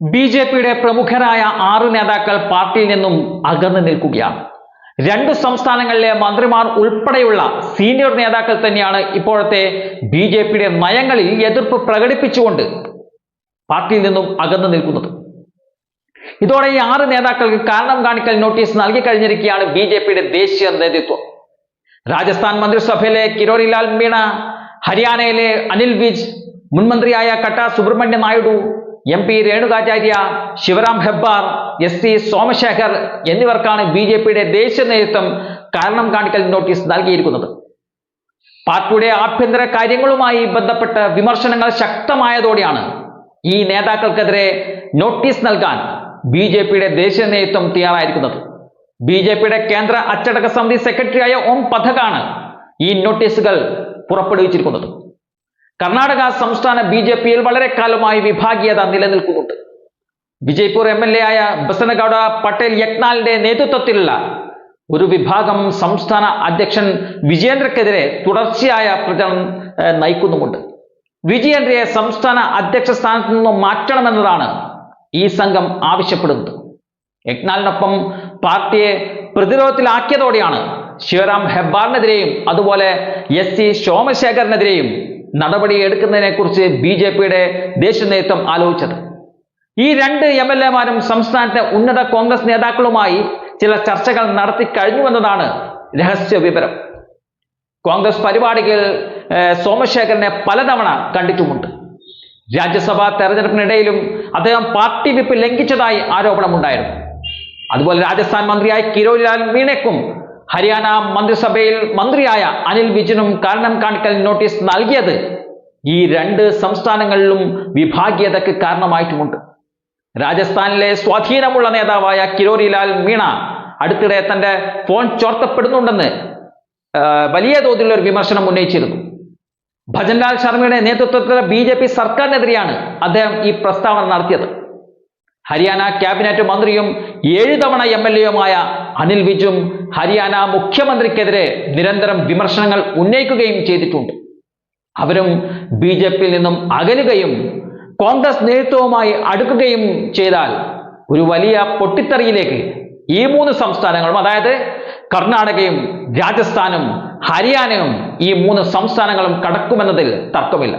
B J പിയുടെ പ്രമുഖരായ ആറ് നേതാക്കൾ പാർട്ടിയിൽ നിന്നും അകന്നു നിൽക്കുകയാണ്. രണ്ട് സംസ്ഥാനങ്ങളിലെ മന്ത്രിമാർ ഉൾപ്പെടെയുള്ള സീനിയർ നേതാക്കൾ തന്നെയാണ് ഇപ്പോഴത്തെ ബി ജെ പിയുടെ നയങ്ങളിൽ എതിർപ്പ് പ്രകടിപ്പിച്ചുകൊണ്ട് പാർട്ടിയിൽ നിന്നും അകന്നു നിൽക്കുന്നത്. ഇതോടെ ഈ ആറ് നേതാക്കൾക്ക് കാരണം കാണിക്കൽ നോട്ടീസ് നൽകി കഴിഞ്ഞിരിക്കുകയാണ് ബി ജെ പിയുടെ ദേശീയ നേതൃത്വം. രാജസ്ഥാൻ മന്ത്രിസഭയിലെ കിരോരിലാൽ മീണ ഹരിയാനയിലെ Anil Vij മുൻമന്ത്രിയായ Katta Subrahmanya Naidu M P Renukacharya Shivaram Hebbar S T Somashekhar എന്നിവർക്കാണ് ബി ജെ പിയുടെ ദേശീയ നേതൃത്വം കാരണം കാണിക്കൽ നോട്ടീസ് നൽകിയിരിക്കുന്നത്. പാർട്ടിയുടെ ആഭ്യന്തര കാര്യങ്ങളുമായി ബന്ധപ്പെട്ട് വിമർശനങ്ങൾ ശക്തമായതോടെയാണ് ഈ നേതാക്കൾക്കെതിരെ നോട്ടീസ് നൽകാൻ ബി ജെ പിയുടെ ദേശീയ നേതൃത്വം തയ്യാറായിരിക്കുന്നത്. ബി ജെ പിയുടെ കേന്ദ്ര അച്ചടക്ക സമിതി സെക്രട്ടറിയായ ഓം പഥകാണ് ഈ നോട്ടീസുകൾ പുറപ്പെടുവിച്ചിരിക്കുന്നത്. കർണാടക സംസ്ഥാന ബി ജെ പിയിൽ വളരെ കാലമായി വിഭാഗീയത നിലനിൽക്കുന്നുണ്ട്. വിജയ്പൂർ എം എൽ എ ആയ ബസനഗൌഡ പട്ടേൽ യക്നാലിന്റെ നേതൃത്വത്തിലുള്ള ഒരു വിഭാഗം സംസ്ഥാന അധ്യക്ഷൻ വിജയേന്ദ്രക്കെതിരെ തുടർച്ചയായ പ്രചരണം നയിക്കുന്നുമുണ്ട്. വിജയേന്ദ്രയെ സംസ്ഥാന അധ്യക്ഷ സ്ഥാനത്ത് നിന്നും മാറ്റണമെന്നതാണ് ഈ സംഘം ആവശ്യപ്പെടുന്നത്. യജ്ഞാലിനൊപ്പം പാർട്ടിയെ പ്രതിരോധത്തിലാക്കിയതോടെയാണ് ശിവറാം ഹെബ്ബാറിനെതിരെയും അതുപോലെ എസ് സി സോമശേഖറിനെതിരെയും നടപടി എടുക്കുന്നതിനെ കുറിച്ച് ബി ജെ പിയുടെ ദേശീയ നേതൃത്വം ആലോചിച്ചത്. ഈ രണ്ട് എം എൽ എമാരും സംസ്ഥാനത്തെ ഉന്നത കോൺഗ്രസ് നേതാക്കളുമായി ചില ചർച്ചകൾ നടത്തി കഴിഞ്ഞുവെന്നതാണ് രഹസ്യ വിവരം. കോൺഗ്രസ് പരിപാടികൾ സോമശേഖരനെ പലതവണ കണ്ടിട്ടുമുണ്ട്. രാജ്യസഭാ തെരഞ്ഞെടുപ്പിനിടയിലും അദ്ദേഹം പാർട്ടി വിപ്പ് ലംഘിച്ചതായി ആരോപണമുണ്ടായിരുന്നു. അതുപോലെ രാജസ്ഥാൻ മന്ത്രിയായ കിരോലാൽ മീണയ്ക്കും ഹരിയാന മന്ത്രിസഭയിൽ മന്ത്രിയായ അനിൽ വിജിനും കാരണം കാണിക്കൽ നോട്ടീസ് നൽകിയത് ഈ രണ്ട് സംസ്ഥാനങ്ങളിലും വിഭാഗീയതയ്ക്ക് കാരണമായിട്ടുമുണ്ട്. രാജസ്ഥാനിലെ സ്വാധീനമുള്ള നേതാവായ കിരോരിലാൽ മീണ അടുത്തിടെ തന്റെ ഫോൺ ചോർത്തപ്പെടുന്നുണ്ടെന്ന് വലിയ തോതിലുള്ള ഒരു വിമർശനം ഉന്നയിച്ചിരുന്നു. ഭജൻലാൽ ശർമ്മയുടെ നേതൃത്വത്തിലെ ബി സർക്കാരിനെതിരെയാണ് അദ്ദേഹം ഈ പ്രസ്താവന നടത്തിയത്. ഹരിയാന ക്യാബിനറ്റ് മന്ത്രിയും ഏഴ് തവണ എം എൽ എയുമായ അനിൽ വിജും ഹരിയാന മുഖ്യമന്ത്രിക്കെതിരെ നിരന്തരം വിമർശനങ്ങൾ ഉന്നയിക്കുകയും ചെയ്തിട്ടുണ്ട്. അവരും ബി ജെ പിയിൽ നിന്നും അകലുകയും കോൺഗ്രസ് നേതൃത്വവുമായി അടുക്കുകയും ചെയ്താൽ ഒരു വലിയ പൊട്ടിത്തെറിയിലേക്ക് ഈ മൂന്ന് സംസ്ഥാനങ്ങളും അതായത് കർണാടകയും രാജസ്ഥാനും ഹരിയാനയും ഈ മൂന്ന് സംസ്ഥാനങ്ങളും കടക്കുമെന്നതിൽ തർക്കമില്ല.